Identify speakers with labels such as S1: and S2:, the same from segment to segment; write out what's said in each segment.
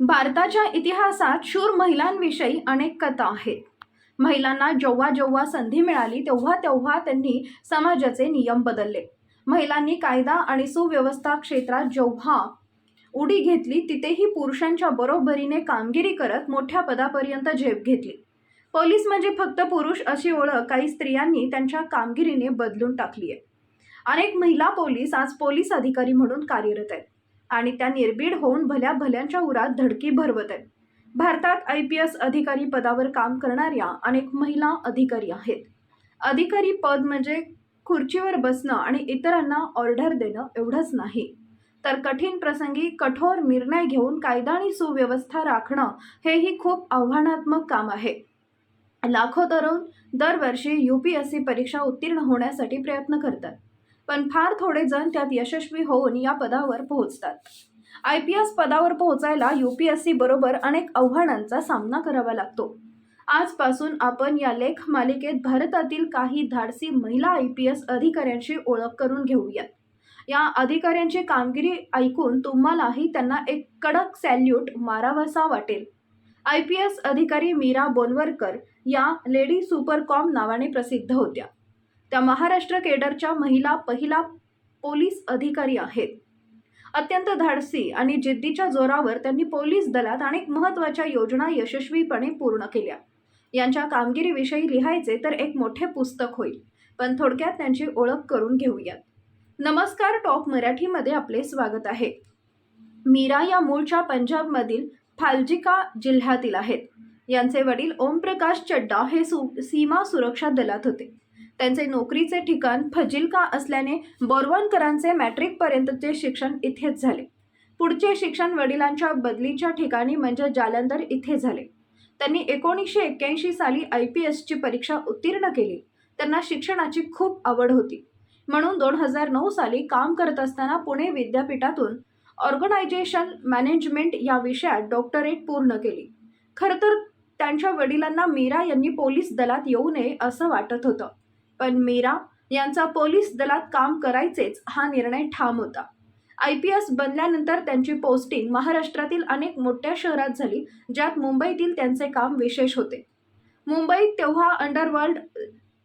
S1: भारताच्या इतिहासात शूर महिलांविषयी अनेक कथा आहेत. महिलांना जेव्हा जेव्हा संधी मिळाली तेव्हा तेव्हा त्यांनी समाजाचे नियम बदलले. महिलांनी कायदा आणि सुव्यवस्था क्षेत्रात जेव्हा उडी घेतली तिथेही पुरुषांच्या बरोबरीने कामगिरी करत मोठ्या पदापर्यंत झेप घेतली. पोलीस म्हणजे फक्त पुरुष अशी ओळख काही स्त्रियांनी त्यांच्या कामगिरीने बदलून टाकली आहे अनेक महिला पोलीस आज पोलीस अधिकारी म्हणून कार्यरत आहेत. आणि त्या निर्भीड होऊन भल्या भल्यांच्या उरात धडकी भरवत आहेत. भारतात आय पी एस अधिकारी पदावर काम करणाऱ्या अनेक महिला अधिकारी आहेत. अधिकारी पद म्हणजे खुर्चीवर बसणं आणि इतरांना ऑर्डर देणं एवढंच नाही. तर कठीण प्रसंगी कठोर निर्णय घेऊन कायदा आणि सुव्यवस्था राखणं हेही खूप आव्हानात्मक काम आहे. लाखो तरुण दरवर्षी यू पी एस सी परीक्षा उत्तीर्ण होण्यासाठी प्रयत्न करतात. पण फार थोडे जण त्यात यशस्वी होऊन या पदावर पोहोचतात. आय पी एस पदावर पोहोचायला यू पी एस सी बरोबर अनेक आव्हानांचा सामना करावा लागतो. आजपासून आपण या लेख मालिकेत भारतातील काही धाडसी महिला आय पी एस अधिकाऱ्यांशी ओळख करून घेऊयात या अधिकाऱ्यांची कामगिरी ऐकून तुम्हालाही त्यांना एक कडक सॅल्यूट मारावासा वाटेल. आय पी एस अधिकारी मीरा बोनवरकर या लेडी सुपरकॉम नावाने प्रसिद्ध होत्या. त्या महाराष्ट्र केडरच्या महिला पहिला पोलीस अधिकारी आहेत. अत्यंत धाडसी आणि जिद्दीच्या जोरावर त्यांनी पोलीस दलात अनेक महत्त्वाच्या योजना यशस्वीपणे पूर्ण केल्या. यांच्या कामगिरीविषयी लिहायचे तर एक मोठे पुस्तक होईल पण थोडक्यात त्यांची ओळख करून घेऊयात. नमस्कार टॉप मराठीमध्ये आपले स्वागत आहे. मीरा या मूळच्या पंजाबमधील फाल्जिका जिल्ह्यातील आहेत. यांचे वडील ओमप्रकाश चड्डा हे सु सीमा सुरक्षा दलात होते. त्यांचे नोकरीचे ठिकाण फजिलका असल्याने बोरवणकरांचे मॅट्रिकपर्यंतचे शिक्षण इथेच झाले. पुढचे शिक्षण वडिलांच्या बदलीच्या ठिकाणी म्हणजे जालंधर इथे झाले. त्यांनी एकोणीसशे एक्क्याऐंशी साली आय पी एसची परीक्षा उत्तीर्ण केली. त्यांना शिक्षणाची खूप आवड होती. म्हणून दोन हजार नऊ साली काम करत असताना पुणे विद्यापीठातून ऑर्गनायझेशन मॅनेजमेंट या विषयात डॉक्टरेट पूर्ण केली. खरं तर त्यांच्या वडिलांना मीरा यांनी पोलीस दलात येऊ नये असं वाटत होतं. पण मीरा यांचा पोलीस दलात काम करायचेच हा निर्णय ठाम होता. आय पी एस बनल्यानंतर त्यांची पोस्टिंग महाराष्ट्रातील अनेक मोठ्या शहरात झाली ज्यात मुंबईतील त्यांचे काम विशेष होते. मुंबईत तेव्हा अंडरवर्ल्ड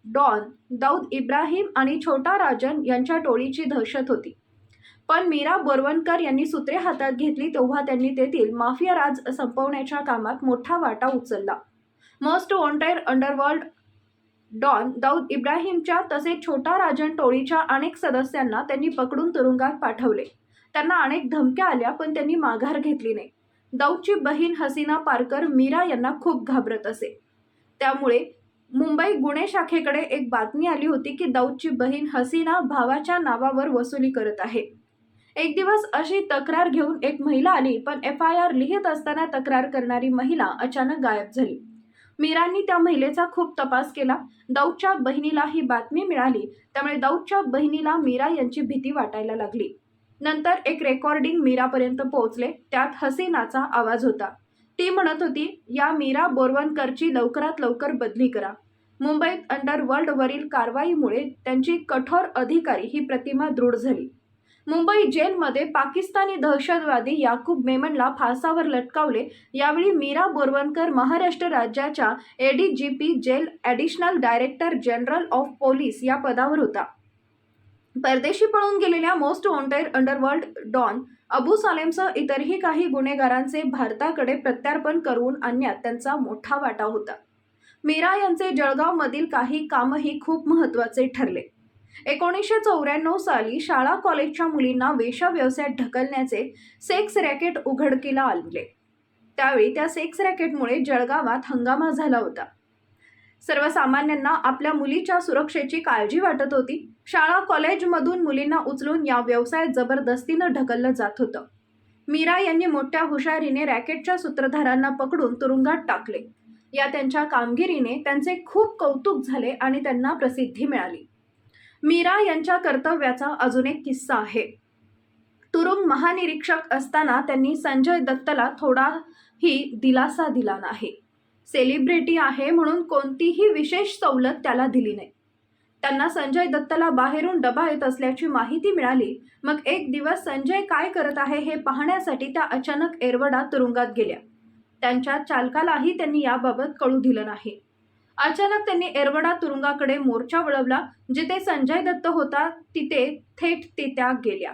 S1: डॉन दाऊद इब्राहिम आणि छोटा राजन यांच्या टोळीची दहशत होती. पण मीरा बोरवणकर यांनी सूत्रे हातात घेतली तेव्हा त्यांनी तेथील माफिया राज संपवण्याच्या कामात मोठा वाटा उचलला. Most wanted underworld don Dawood इब्राहिमच्या तसेच छोटा राजन टोळीच्या अनेक सदस्यांना त्यांनी पकडून तुरुंगात पाठवले. त्यांना अनेक धमक्या आल्या पण त्यांनी माघार घेतली नाही. दाऊदची बहीण हसीना पारकर मीरा यांना खूप घाबरत असे. त्यामुळे मुंबई गुन्हे शाखेकडे एक बातमी आली होती की दाऊदची बहीण हसीना भावाच्या नावावर वसुली करत आहे. एक दिवस अशी तक्रार घेऊन एक महिला आली पण एफ आय आर लिहित असताना तक्रार करणारी महिला अचानक गायब झाली. मीरांनी त्या महिलेचा खूप तपास केला. दाऊदच्या बहिणीला ही बातमी मिळाली. त्यामुळे दाऊदच्या बहिणीला मीरा यांची भीती वाटायला लागली. नंतर एक रेकॉर्डिंग मीरापर्यंत पोहोचले. त्यात हसीनाचा आवाज होता. ती म्हणत होती या मीरा बोरवणकरची लवकरात लवकर बदली करा. मुंबईत अंडरवर्ल्डवरील कारवाईमुळे त्यांची कठोर अधिकारी ही प्रतिमा दृढ झाली. मुंबई जेलमध्ये पाकिस्तानी दहशतवादी याकूब मेमनला फासावर लटकावले. यावेळी मीरा बोरवणकर महाराष्ट्र राज्याच्या ADGP jail additional director general of police या पदावर होता. परदेशी पळून गेलेल्या most wanted underworld don Abu सालेमसह इतरही काही गुन्हेगारांचे भारताकडे प्रत्यार्पण करून आणण्यात त्यांचा मोठा वाटा होता. मीरा यांचे जळगावमधील काही कामही खूप महत्त्वाचे ठरले. एकोणीसशे चौऱ्याण्णव साली शाळा कॉलेजच्या मुलींना वेशा व्यवसायात ढकलण्याचे सेक्स रॅकेट उघडकीला आणले. त्यावेळी त्या सेक्स रॅकेटमुळे जळगावात हंगामा झाला होता. सर्वसामान्यांना आपल्या मुलीच्या सुरक्षेची काळजी वाटत होती. शाळा कॉलेजमधून मुलींना उचलून या व्यवसायात जबरदस्तीनं ढकललं जात होतं. मीरा यांनी मोठ्या हुशारीने रॅकेटच्या सूत्रधारांना पकडून तुरुंगात टाकले. या त्यांच्या कामगिरीने त्यांचे खूप कौतुक झाले आणि त्यांना प्रसिद्धी मिळाली. मीरा यांच्या कर्तव्याचा अजून एक किस्सा आहे. तुरुंग महानिरीक्षक असताना त्यांनी संजय दत्तला थोडाही दिलासा दिला नाही. सेलिब्रिटी आहे म्हणून कोणतीही विशेष सवलत त्याला दिली नाही. त्यांना संजय दत्तला बाहेरून डबा येत असल्याची माहिती मिळाली. मग एक दिवस संजय काय करत आहे हे पाहण्यासाठी त्या अचानक एरवडा तुरुंगात गेल्या. त्यांच्या चालकालाही त्यांनी याबाबत कळू दिलं नाही. अचानक त्यांनी एरवडा तुरुंगाकडे मोर्चा वळवला जिथे संजय दत्त होता तिथे थेट ते गेल्या.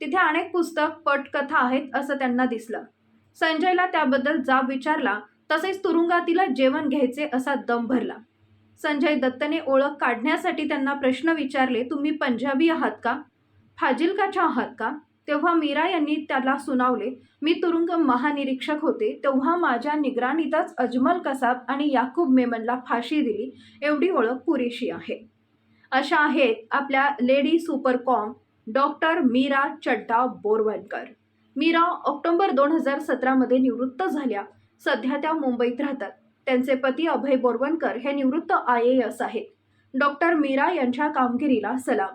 S1: तिथे अनेक पुस्तक पटकथा आहेत असं त्यांना दिसलं. संजयला त्याबद्दल जाब विचारला तसेच तुरुंगातीला जेवण घ्यायचे असा दम भरला. संजय दत्तने ओळख काढण्यासाठी त्यांना प्रश्न विचारले तुम्ही पंजाबी आहात का? फाजिलकाच्या आहात का? तेव्हा मीरा यांनी त्याला सुनावले. मी तुरुंग महानिरीक्षक होते. तेव्हा माझ्या निगराणीतच अजमल कसाब आणि याकूब मेमनला फाशी दिली. एवढी ओळख पुरेशी आहे. अशा आहेत आपल्या lady supercop doctor Meera Chadha Borwankar Meera October दोन हजार सतरामध्ये निवृत्त झाल्या. सध्या त्या मुंबईत राहतात. त्यांचे पती अभय बोरवणकर हे निवृत्त आय ए एस आहेत. डॉक्टर मीरा यांच्या कामगिरीला सलाम.